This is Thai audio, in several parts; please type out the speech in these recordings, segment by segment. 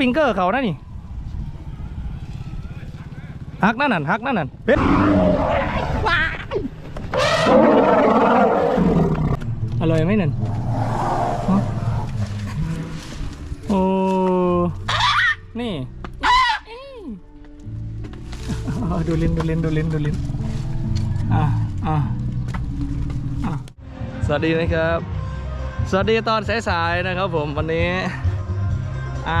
ปริงเกอร์เขานะนี่ฮักนั่นน่ะฮักนั่นน่ะเป็ดว้าอร่อยไหมนั่นโอ้นี่ดูลินดูลินดูลินดูลินอะอะอะสวัสดีนะครับ สวัสดีตอนสายๆนะครับผมวันนี้ อะ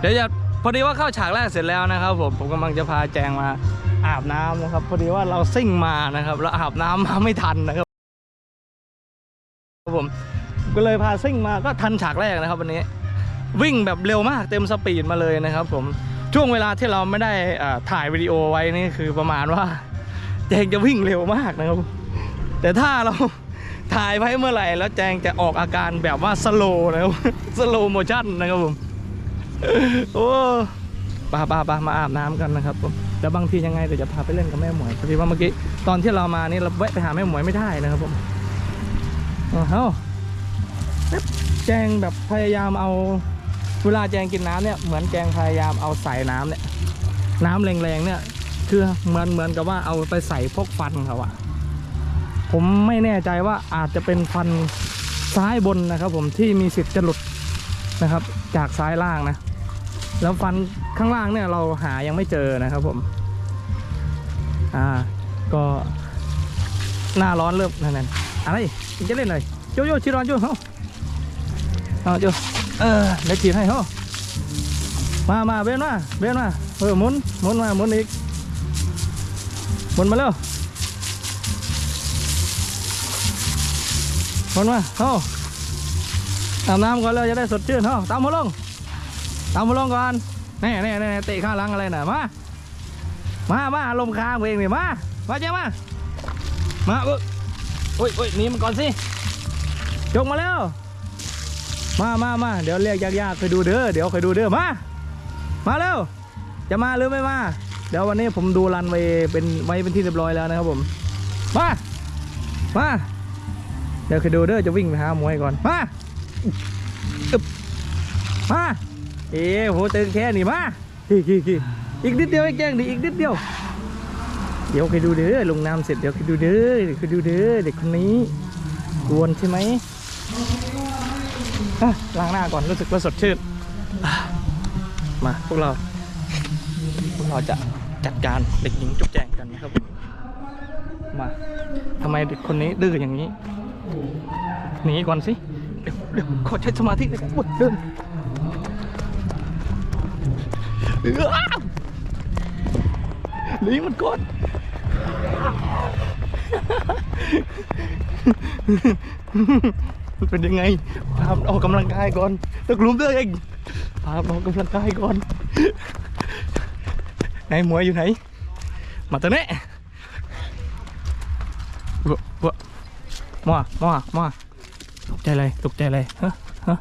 เดี๋ยวจะพอดีว่าเข้าฉากแรกเสร็จแล้วนะครับผมผมกำลังจะพาแจงมาอาบน้ำนะครับ พอดีว่าเราซิ่งมานะครับแล้วอาบน้ำมาไม่ทันนะครับผมก็เลยพาซิ่งมาก็ทันฉากแรกนะครับ วันนี้ วิ่งแบบเร็วมากเต็มสปีดมาเลยนะครับ ผมช่วงเวลาที่เราไม่ได้ถ่ายวิดีโอไว้นี่คือประมาณว่าแจงจะวิ่งเร็วมากนะครับ แต่ถ้าเราถ่ายไว้เมื่อไหร่ แล้วแจงจะออกอาการแบบว่าสโลนะครับสโลโมชั่นนะครับผม โอ้ปาปาปามาอาบน้ำกันนะครับผมแล้วบางทียังไงเดี๋ยวจะพาไปเล่นกับแม่หมวยพอดีว่าเมื่อกี้ตอนที่เรามานี่เราแวะไปหาแม่หมวยไม่ได้นะครับผมเอาเฮ้าแจงแบบพยายามเอาเวลาแจงกินน้ำเนี่ยเหมือนแจงพยายามเอาใส่น้ำเนี่ย น้ำแรงๆเนี่ยคือเหมือนเหมือนกับว่าเอาไปใส่พวกฟันเขาอะผมไม่แน่ใจว่าอาจจะเป็นฟันซ้ายบนนะครับ ผมที่มีสิทธิ์จะหลุดนะครับ จากซ้ายล่างนะ แล้วฟันข้างล่างเนี่ยเราหายังไม่เจอนะครับผม อ่า ก็หน้าร้อนเริ่มนั่นๆอะไรจะเล่นอะไรโยโย่ชิรอนโยเฮ้เอาโยเออเดี๋ยวฉีดให้เฮ้มามาเบนมาเบนมาเออหมุนหมุนมาหมุนอีกหมุนมาเร็วหมุนมาเฮ้าอาบน้ำก่อนเลยจะได้สดชื่นเฮ้ตามหัวลง ตามมาลงก่อนแน่แน่แน่เตะข้างหลังอะไรน่ะมา มามาลมค้างเองนี่มา มาเจ้ามา มาเอ้ยโอ้ยโอ้ยหนีมันก่อนสิยกมาแล้ว มามามาเดี๋ยวเรียกยากๆเคยดูเด้อ เดี๋ยวเคยดูเด้อ มา มาเร็ว จะมาหรือไม่มา เดี๋ยววันนี้ผมดูรันไว้เป็นไว้เป็นที่เรียบร้อยแล้วนะครับผม มา มา เดี๋ยวเคยดูเด้อ จะวิ่งไปหาหมวยก่อน มาอึบมา เอ๋โหเตึงแค่นี้มาอีกนิดเดียวไอ้แกงดิอีกนิดเดียว เดี๋ยวเคยดูเด้อลงน้ำเสร็จเดี๋ยวเคยดูเด้อเดี๋ยวเคยดูเด้อเด็กคนนี้กวนใช่ไหมล้างหน้าก่อนรู้สึกว่าสดชื่นมาพวกเราพวกเราจะจัดการเด็กหญิงจุ๊บแจงกันนะครับมาทำไมเด็กคนนี้ดื้ออย่างนี้หนีก่อนสิเดี๋ยวเดี๋ยวขอใช้สมาธิหน่อยอุ๊ยเดิน อ้าวหนีมันก่อนมันเป็นยังไง พามันออกกำลังกายก่อนตะกลุมตัวเองพามันออกกำลังกายก่อนไหนมวยอยู่ไหน มาตัวนี้วะวะมามามาตกใจเลยตกใจเลยฮะฮะ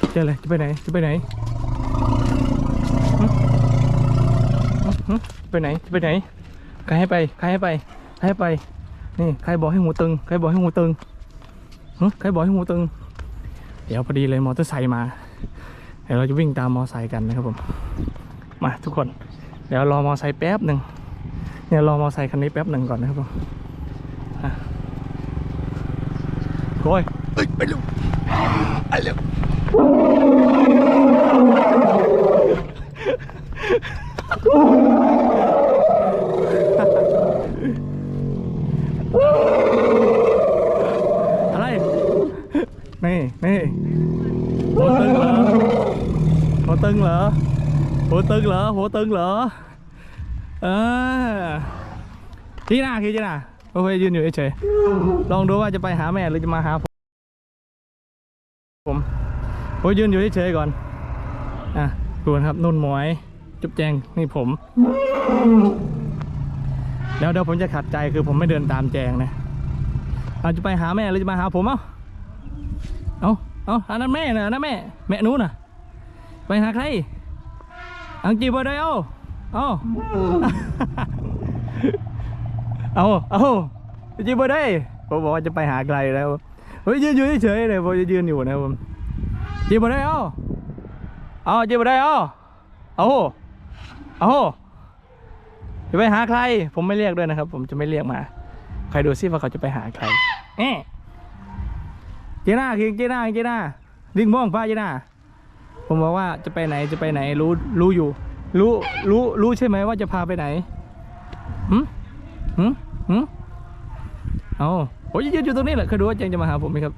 ตกใจเลยจะไปไหนจะไปไหน ไปไหนไปไหนใครให้ไปใครให้ไปใครให้ไป นี่ใครบอกให้หูตึงใครบอกให้หูตึงหึใครบอกให้หูตึง เดี๋ยวพอดีเลยมอเตอร์ไซค์มา เดี๋ยวเราจะวิ่งตามมอเตอร์ไซค์กันนะครับผม มาทุกคน เดี๋ยวรอมอเตอร์ไซค์แป๊บหนึ่งเนี่ยรอมอเตอร์ไซค์คันนี้แป๊บหนึ่งก่อนนะครับผมอะโอ้ยเอ้ยไปเร็วไปเร็ว อะไร นี่นี่โหตึงเหรอโห ตึงเหรอโหตึงเหรอโหตึงเหรอ เออที่น้าคือที่หน้าโอเคยืนอยู่เฉยลองดูว่าจะไปหาแม่หรือจะมาหาผมผมผมยืนอยู่เฉยก่อน อะดูนะครับนุ่นหมวยจุ๊บแจงนี่ผม แล้วเดี๋ยวผมจะขัดใจคือผมไม่เดินตามแจงนะเราจะไปหาแม่หรือจะมาหาผมเอ้า เอาเอาอันนั้นแม่น่ะอันนั้นแม่ แม่นู้นน่ะ ไปหาใคร อังจีบได้เอาเอาเอาเอาจีบได้ผมบอกว่าจะไปหาไกลแล้วเฮ้ยยืนอยู่เฉยเลยผมจะยืนอยู่นะผมจีบได้เอาเอาจีบได้เอาเอาเอาจะไปหาใคร ผมไม่เรียกด้วยนะครับ ผมจะไม่เรียกมา ใครดูซิว่าเขาจะไปหาใครเอ๊ะเจน่าคิงเจน่าเจน่าลิงม่วงฟ้าเจน่า ผมบอกว่าจะไปไหนจะไปไหนรู้รู้อยู่ รู้รู้รู้ใช่ไหมว่าจะพาไปไหนหืมหืมหืมเอาโอ้ยยืนอยู่ตรงนี้แหละเคยดูว่าเจงจะมาหาผมไหมครับ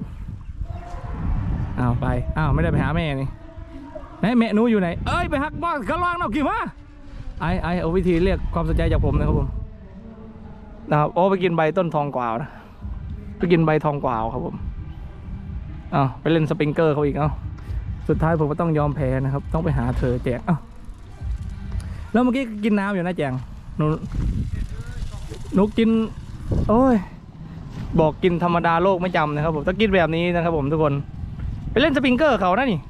อ้าวไปอ้าวไม่ได้ไปหาแม่นี่ไหนแม่นูอยู่ไหน เอ้ยไปหักบ้านข้างล่างนอกกี่มาไอไอเอาวิธีเรียกความสนใจจากผมนะครับผมนะครับโอ้ไปกินใบต้นทองกวาวนะไปกินใบทองกวาวครับผมอ้าวไปเล่นสปริงเกอร์เขาอีกเอ้า สุดท้ายผมก็ต้องยอมแพ้นะครับ ต้องไปหาเธอแจกอ้าแล้วเมื่อกี้กินน้ำอยู่นะแจงหนูหนูกิน โอ้ย บอกกินธรรมดาโลกไม่จำนะครับผมต้องกินแบบนี้นะครับผมทุกคน ไปเล่นสปริงเกอร์เขานะนี่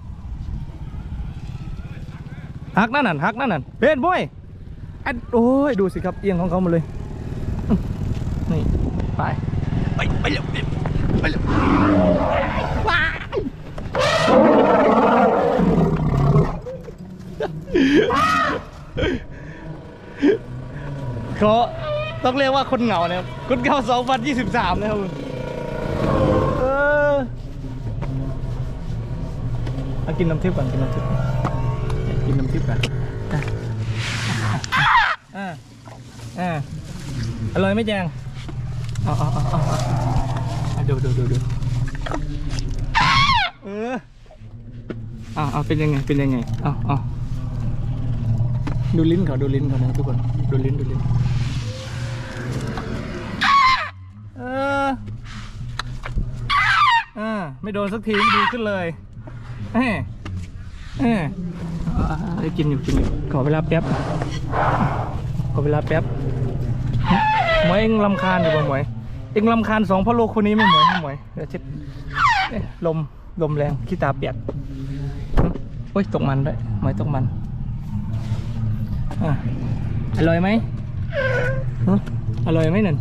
ฮักนั่นน่ะฮักนั่นน่ะเป็นบ้ยอันโอ้ยดูสิครับเอียงของเขาหมาเลย นี่ ไป ไปไปเร็วไปเร็วว้าย เขาต้องเรียกว่าคนเหงาเนี่ยคนเหงา2023นะครับเออเอากินน้ำทิพย์ก่อนกินน้ำทิพย์กินน้ำทิพย์ก่อนอะอะอะอร่อยไหมแจงเอาเอาเอาเอาเอาดูดูดูดูเออเอาเอาเป็นยังไงเป็นยังไงเอาเอา ดูลิ้นเขาดูลิ้นเขานะทุกคน ดูลิ้นดูลิ้น เอออ่าไม่โดนสักทีไม่ดีขึ้นเลยเอ้เอ้อ่าอ่ากินอยู่กินอยู่ขอเวลาแป๊บ ขอเวลาแป๊บหมวยเอ็งลำคาญอยู่บ่หมวยเอ็งลำคาญสองพ่อลูกคนนี้ไม่หมวยไม่หมวยเดี๋ยวช็ดลมลมแรงขี้ตาเปียกโอ้ยตกมันด้วยหมวยตกมัน อะอร่อยไหมอร่อยไหมนั่น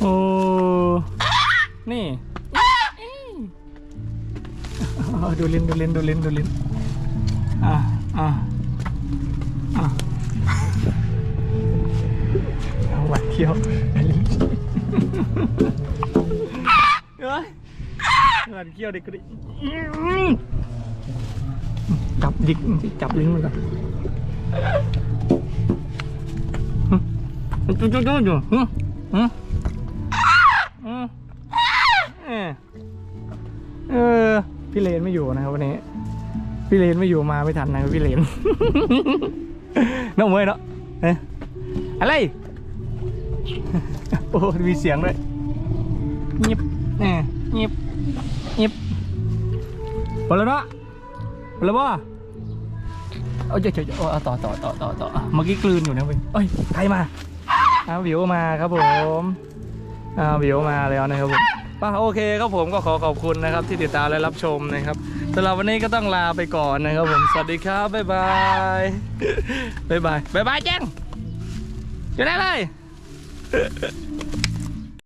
โอ้ นี่ดูลิ้นดูลิ้นดูลิ้นดูลิ้นอะอะอะเอาหวัดเที่ยวไปลิ้นเฮ้ยหวัดเที่ยวเด็กก็ดิ จับดิกจับลิ้นมันก่อนจุ๊จุ๊จุ๊จุ๊ฮึฮึฮึเออพี่เลนไม่อยู่นะครับวันนี้ พี่เลนไม่อยู่มาไม่ทันนะครับพี่เลนน้องเมยเนาะเอ๊ะอะไรโอ้มีเสียงด้วยยิบเนี่ยิบยิบพอแล้วเนาะพอแล้วบ่ เอาเดี๋ยเดี๋ยวเดี๋ยวเอาต่อต่อต่อต่อต่อเมื่อกี้กลืนอยู่นะเว้ยเอ้ยใครมาอ้าววิวมาครับผมอ้าววิวมาแล้วนะครับผมป่ะโอเคครับผมก็ขอขอบคุณนะครับ ที่ติดตามและรับชมนะครับสำหรับวันนี้ก็ต้องลาไปก่อนนะครับผมสวัสดีครับบ๊ายบายบ๊ายบายบ๊ายบายแจ้งอยู่ไหนเลย